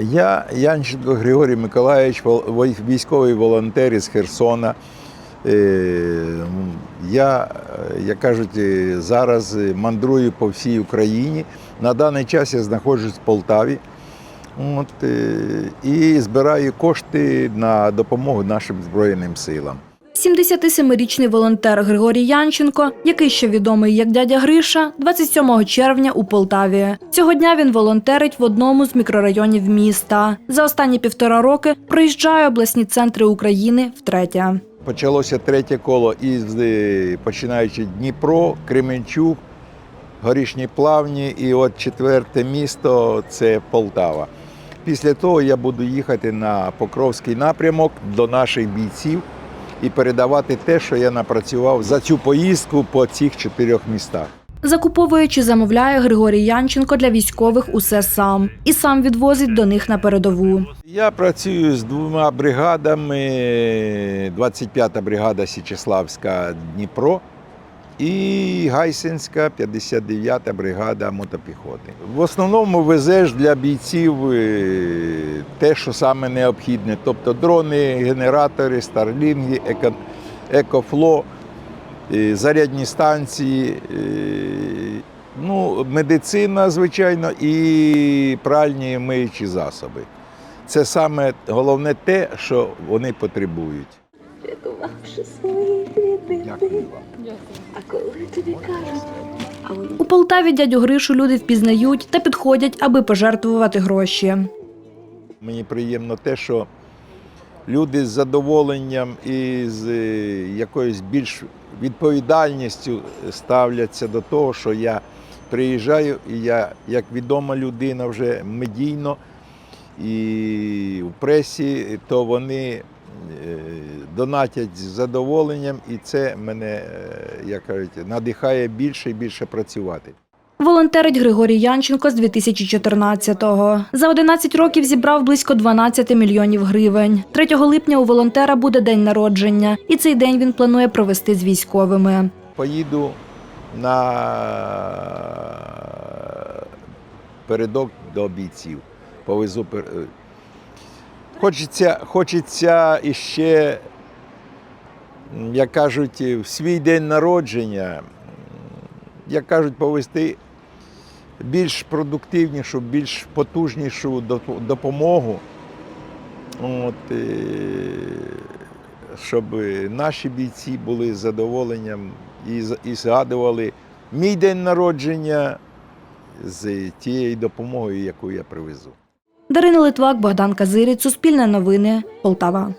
Я Янченко Григорій Миколаївич, військовий волонтер із Херсона. Е, Я, е, як кажуть, е, зараз мандрую по всій Україні. На даний час я знаходжусь в Полтаві. От, і збираю кошти на допомогу нашим Збройним силам. 77-річний волонтер Григорій Янченко, який ще відомий як дядя Гриша, 27 червня у Полтаві. Цього дня він волонтерить в одному з мікрорайонів міста. За останні півтора роки проїжджає обласні центри України втретє. Почалося третє коло із е, починаючи Дніпро, Кременчук, Горішні Плавні і от четверте місто це Полтава. Після того я буду їхати на Покровський напрямок до наших бійців і передавати те, що я напрацював за цю поїздку по цих чотирьох містах. Закуповує чи замовляє Григорій Янченко для військових усе сам і сам відвозить до них на передову. Я працюю з двома бригадами: 25-та бригада Січеславська Дніпро і Гайсинська 59-та бригада мотопіхоти. В основному везеш для бійців е, те, що саме необхідне, тобто дрони, генератори, старлінги, еко, екофло, е, зарядні станції. е, Ну, медицина, звичайно, і пральні миючі засоби. Це саме головне те, що вони потребують. Рятувавши свої біди. Дякую вам. А коли тобі кажуть, У Полтаві дядю Гришу люди впізнають та підходять, аби пожертвувати гроші. Мені приємно те, що люди з задоволенням і з е, якоюсь більш відповідальністю ставляться до того, що я приїжджаю, і я, як відома людина, вже медійно і в пресі, то вони е, донатять з задоволенням, і це мене, е, як кажуть, надихає більше і більше працювати. Волонтерить Григорій Янченко з 2014-го. За 11 років зібрав близько 12 мільйонів гривень. 3 липня у волонтера буде день народження, і цей день він планує провести з військовими. Поїду на передок до бійців. Повезу. е, Хочеться, хочеться іще, як кажуть, в свій день народження, як кажуть, повести більш продуктивнішу, більш потужнішу допомогу. От, е, щоб наші бійці були задоволенням і, і згадували мій день народження з тією допомогою, яку я привезу. Дарина Литвак, Богдан Казиріць, Суспільне новини, Полтава.